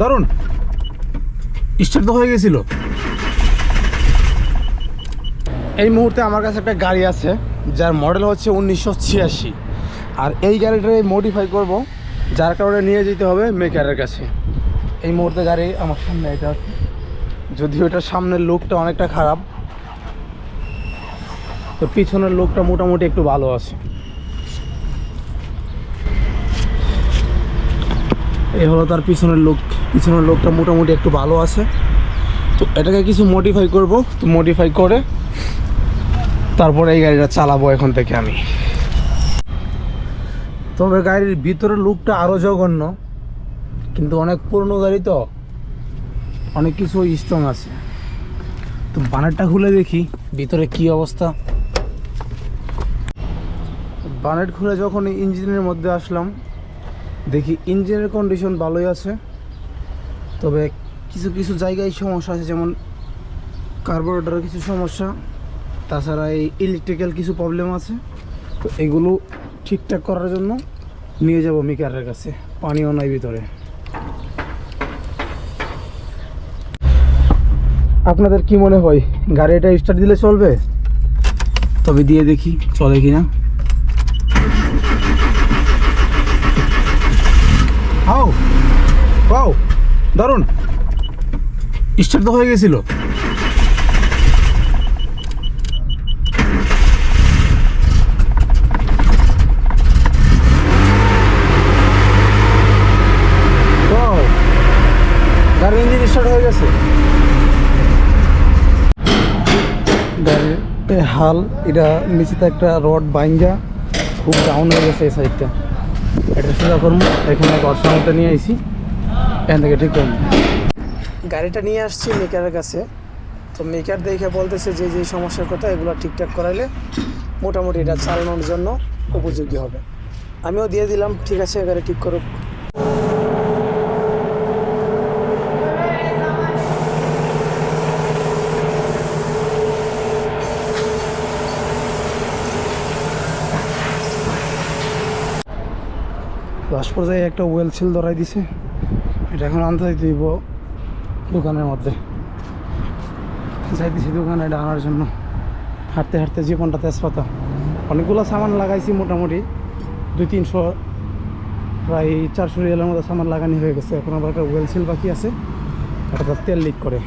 দারুণ। স্টার্ট তো হয়ে গেছিল। এই মুহূর্তে আমার কাছে একটা গাড়ি আছে, যার মডেল হচ্ছে উনিশশো ছিয়াশি। আর এই গাড়িটাই মডিফাই করব, যার কারণে নিয়ে যেতে হবে মেকারের কাছে। এই মুহূর্তে গাড়ি আমার সামনে এটা আছে। যদিও এটার সামনের লুকটা অনেকটা খারাপ, তো পিছনের লুকটা মোটামুটি একটু ভালো আছে। এই হলো তার পিছনের লোক পিছনের লোকটা মোটামুটি একটু ভালো আছে। তো এটাকে কিছু মডিফাই করব। তো মডিফাই করে তারপরে এই গাড়িটা চালাবো এখন থেকে আমি। তবে গাড়ির ভিতরের লুকটা আরও জঘন্য। কিন্তু অনেক পুরনো গাড়ি তো। অনেক কিছু স্ট্রং আছে। তো বানেরটা খুলে দেখি, ভিতরে কি অবস্থা। বানেট খুলে যখন ইঞ্জিনের মধ্যে আসলাম দেখি ইঞ্জিনের কন্ডিশন ভালোই আছে, তবে কিছু কিছু জায়গায় সমস্যা আছে, যেমন কার্বোরেটরের কিছু সমস্যা, তাছাড়া এই ইলেকট্রিক্যাল কিছু প্রবলেম আছে, তো এগুলো ঠিকঠাক করার জন্য নিয়ে যাব মিকারের কাছে, পানিও নাই ভিতরে। আপনাদের কি মনে হয়, গাড়িটা স্টার্ট দিলে চলবে? তবে দিয়ে দেখি চলে কিনা। দারুণ। স্টার্ট তো হয়ে গেছিল। স্টার্ট হয়ে গেছে। হাল, এটা নিচেতে একটা রড বাইঙ্গা খুব ডাউন হয়ে গেছে এই সাইডটা এটা সোজা করব, এখানে ঘর নিয়ে আইছি। এখান থেকে ঠিক করব গাড়িটা নিয়ে আসছি মেকারের কাছে। তো মেকার দেখে বলতেছে যে যে সমস্যার কথা এগুলো ঠিকঠাক করাইলে মোটামুটি এটা চালানোর জন্য উপযোগী হবে। আমিও দিয়ে দিলাম ঠিক আছে গাড়ি ঠিক করুক। লাস্ট পর্যায়ে একটা ওয়েল সিল ধরাই দিছে। এটা এখন আনতে দিব দোকানের মধ্যে। যাইতেছি দোকানে এটা আনার জন্য। হাঁটতে হাঁটতে জীবনটা তেজপাতা। অনেকগুলো সামান লাগাইছি মোটামুটি। দুই, তিনশো, প্রায় চারশো রিয়ালের মতো সামান লাগানি হয়ে গেছে। এখন আবার একটা ওয়েল সিল বাকি আছে। এটা তেল লিক করে।